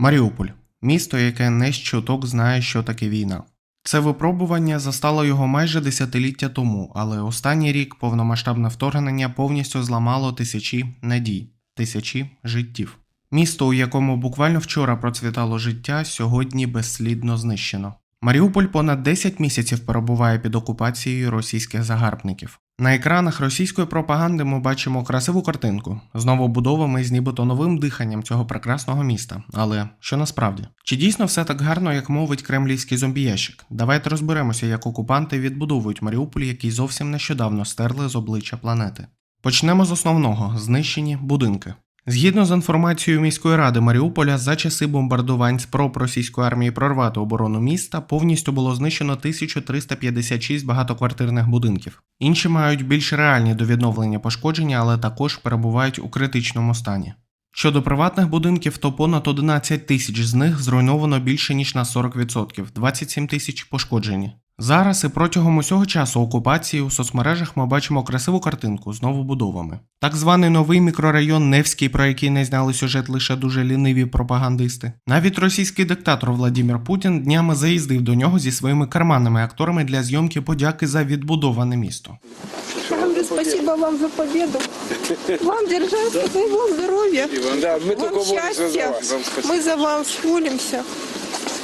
Маріуполь місто, яке не з чуток знає, що таке війна. Це випробування застало його майже десятиліття тому, але останній рік повномасштабне вторгнення повністю зламало тисячі надій, тисячі життів. Місто, у якому буквально вчора процвітало життя, сьогодні безслідно знищено. Маріуполь понад 10 місяців перебуває під окупацією російських загарбників. На екранах російської пропаганди ми бачимо красиву картинку з новобудовами з нібито новим диханням цього прекрасного міста. Але що насправді? Чи дійсно все так гарно, як мовить кремлівський зомбіящик? Давайте розберемося, як окупанти відбудовують Маріуполь, який зовсім нещодавно стерли з обличчя планети. Почнемо з основного знищені будинки. Згідно з інформацією міської ради Маріуполя, за часи бомбардувань спроб російської армії прорвати оборону міста повністю було знищено 1356 багатоквартирних будинків. Інші мають більш реальні до відновлення пошкодження, але також перебувають у критичному стані. Щодо приватних будинків, то понад 11 тисяч з них зруйновано більше ніж на 40%, 27 тисяч пошкоджені. Зараз і протягом усього часу окупації у соцмережах ми бачимо красиву картинку з новобудовами. Так званий новий мікрорайон Невський, про який не зняли сюжет лише дуже ліниві пропагандисти. Навіть російський диктатор Владимир Путін днями заїздив до нього зі своїми карманними акторами для зйомки подяки за відбудоване місто. Я говорю, спасибо вам за победу. Вам держаться, дай вам здоровья, Да, мы только вам молимся за счастья. вас. Вам спасибо. Мы за вас молимся.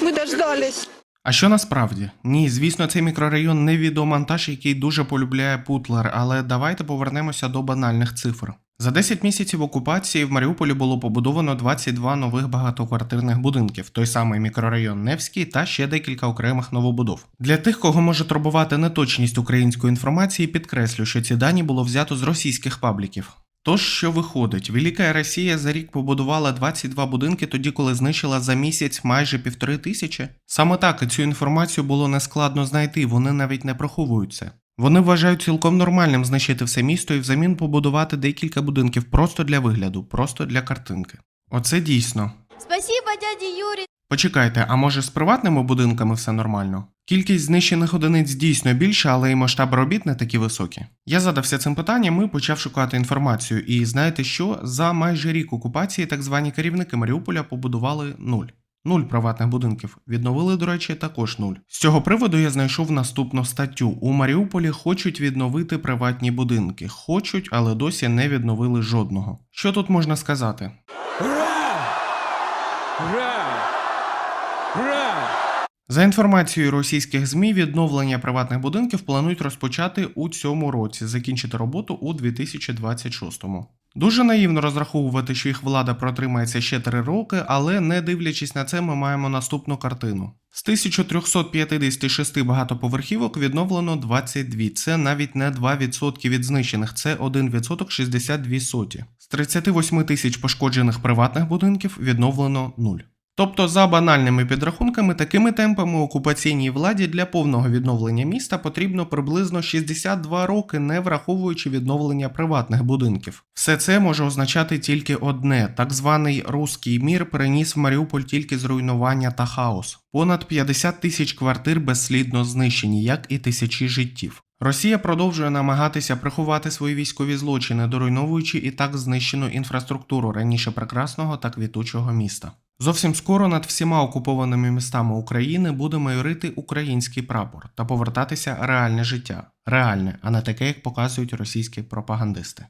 Мы дождались. А що насправді? Ні, звісно, цей мікрорайон не відеомонтаж, який дуже полюбляє Путлер, але давайте повернемося до банальних цифр. За 10 місяців окупації в Маріуполі було побудовано 22 нових багатоквартирних будинків, той самий мікрорайон Невський та ще декілька окремих новобудов. Для тих, кого може турбувати неточність української інформації, підкреслю, що ці дані було взято з російських пабліків. Тож, що виходить, Велика Росія за рік побудувала 22 будинки, тоді коли знищила за місяць майже півтори тисячі. Саме так і цю інформацію було нескладно знайти, вони навіть не приховуються. Вони вважають цілком нормальним знищити все місто і взамін побудувати декілька будинків просто для вигляду, просто для картинки. Оце дійсно. Спасибо, дядя Юрий. Почекайте, а може з приватними будинками все нормально? Кількість знищених одиниць дійсно більша, але і масштаб робіт не такі високі. Я задався цим питанням і почав шукати інформацію. І знаєте що? За майже рік окупації так звані керівники Маріуполя побудували нуль. Нуль приватних будинків. Відновили, до речі, також нуль. З цього приводу я знайшов наступну статтю. У Маріуполі хочуть відновити приватні будинки. Хочуть, але досі не відновили жодного. Що тут можна сказати? Ура! Ура! За інформацією російських ЗМІ, відновлення приватних будинків планують розпочати у цьому році, закінчити роботу у 2026-му. Дуже наївно розраховувати, що їх влада протримається ще три роки, але не дивлячись на це, ми маємо наступну картину. З 1356 багатоповерхівок відновлено 22. Це навіть не 2% від знищених, це 1% 62 соті. З 38 тисяч пошкоджених приватних будинків відновлено 0. Тобто, за банальними підрахунками, такими темпами окупаційній владі для повного відновлення міста потрібно приблизно 62 роки, не враховуючи відновлення приватних будинків. Все це може означати тільки одне: так званий руський мір переніс в Маріуполь тільки зруйнування та хаос. Понад 50 тисяч квартир безслідно знищені, як і тисячі життів. Росія продовжує намагатися приховати свої військові злочини, доруйновуючи і так знищену інфраструктуру раніше прекрасного та квітучого міста. Зовсім скоро над всіма окупованими містами України буде майорити український прапор та повертатися реальне життя, реальне, а не таке, як показують російські пропагандисти.